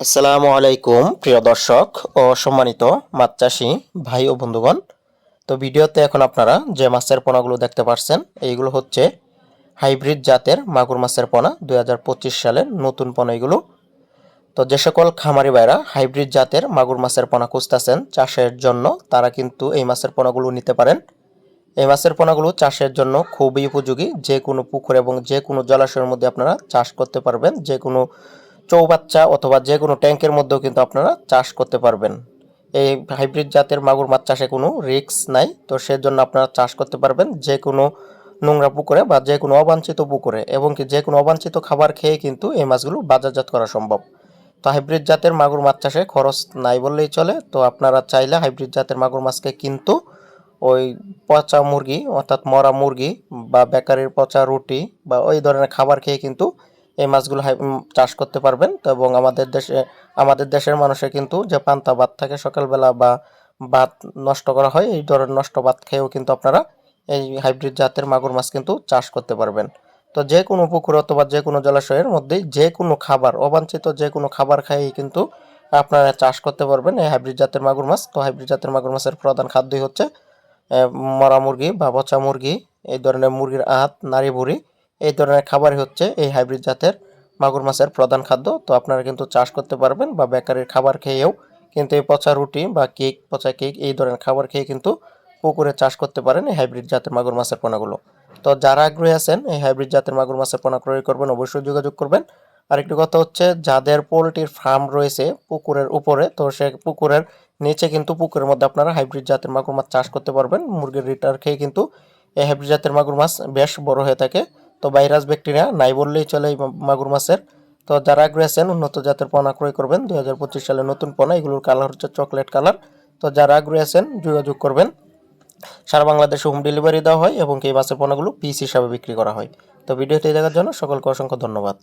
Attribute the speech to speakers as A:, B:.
A: আসসালামু আলাইকুম, প্রিয় দর্শক ও সম্মানিত মাছ চাষি ভাই ও বন্ধুগণ। তো ভিডিওতে এখন আপনারা যে মাছের পোনাগুলো দেখতে পাচ্ছেন এইগুলো হচ্ছে হাইব্রিড জাতের মাগুর মাছের পোনা, দুই হাজার পঁচিশ সালের নতুন পোনা এগুলো। তো যে সকল খামারি ভাইরা হাইব্রিড জাতের মাগুর মাছের পোনা খুঁজতেছেন চাষের জন্য, তারা কিন্তু এই মাছের পোনাগুলো নিতে পারেন। এই মাছের পোনাগুলো চাষের জন্য খুবই উপযোগী, যে কোনো পুকুর এবং যে কোনো জলাশয়ের মধ্যে আপনারা চাষ করতে পারবেন, যে কোনো চৌবাচ্চা অথবা যে কোনো ট্যাঙ্কের মধ্যেও কিন্তু আপনারা চাষ করতে পারবেন। এই হাইব্রিড জাতের মাগুর মাছ চাষে কোনো রিস্ক নাই, তো সেজন্য আপনারা চাষ করতে পারবেন যে কোনো নোংরা পুকুরে বা যে কোনো অবাঞ্ছিত পুকুরে এবং কি যে কোনো অবাঞ্ছিত খাবার খেয়ে কিন্তু এই মাছগুলো বাজারজাত করা সম্ভব। তো হাইব্রিড জাতের মাগুর মাছ চাষে খরচ নাই বললেই চলে, তো আপনারা চাইলে হাইব্রিড জাতের মাগুর মাছকে কিন্তু ওই পচা মুরগি অর্থাৎ মরা মুরগি বা বেকারির পচা রুটি বা ওই ধরনের খাবার খেয়ে কিন্তু এই মাছগুলো চাষ করতে পারবেন। তো এবং আমাদের দেশে, আমাদের দেশের মানুষের কিন্তু যে পান্তা ভাত থাকে সকালবেলা বা ভাত নষ্ট করা হয়, এই ধরনের নষ্ট ভাত খেয়েও কিন্তু আপনারা এই হাইব্রিড জাতের মাগুর মাছ কিন্তু চাষ করতে পারবেন। তো যে কোনো পুকুর অথবা যে কোনো জলাশয়ের মধ্যেই যে কোনো খাবার, অবাঞ্ছিত যে কোনো খাবার খাইয়েই কিন্তু আপনারা চাষ করতে পারবেন এই হাইব্রিড জাতের মাগুর মাছ। তো হাইব্রিড জাতের মাগুর মাছের প্রধান খাদ্যই হচ্ছে মরা মুরগি বা বচা মুরগি, এই ধরনের মুরগির আহাত নাড়ি ভুড়ি এই ধরনের খাবারই হচ্ছে এই হাইব্রিড জাতের মাগুর মাছের প্রধান খাদ্য। তো আপনারা কিন্তু চাষ করতে পারবেন বা বেকারির খাবার খেয়েও কিন্তু এই পচা রুটি বা কেক, পচা কেক এই ধরনের খাবার খেয়ে কিন্তু পুকুরে চাষ করতে পারেন এই হাইব্রিড জাতের মাগুর মাছের পোনাগুলো। তো যারা আগ্রহী আছেন এই হাইব্রিড জাতের মাগুর মাছের পোনা ক্রয় করবেন, অবশ্যই যোগাযোগ করবেন। আরেকটি কথা হচ্ছে, যাদের পোলট্রির ফার্ম রয়েছে পুকুরের উপরে, তো সে পুকুরের নিচে কিন্তু পুকুরের মধ্যে আপনারা হাইব্রিড জাতের মাগুর মাছ চাষ করতে পারবেন। মুরগির রিটার খেয়ে কিন্তু এই হাইব্রিড জাতের মাগুর মাছ বেশ বড় হয়ে থাকে। তো ভাইরাস ব্যাকটেরিয়া নাই বললেই চলে মাগুর মাছের। তো যারা আগ্রহী আছেন উন্নত জাতের পোনা ক্রয় করবেন। দুই হাজার পঁচিশ সালে নতুন পোনা, এগুলোর কালার হচ্ছে চকলেট কালার। তো যারা আগ্রহী আছেন যোগাযোগ করবেন। সারা বাংলাদেশে হোম ডেলিভারি দেওয়া হয় এবং এই মাছের পোনাগুলো পিস হিসাবে বিক্রি করা হয়। তো ভিডিওটি দেখার জন্য সকলকে অসংখ্য ধন্যবাদ।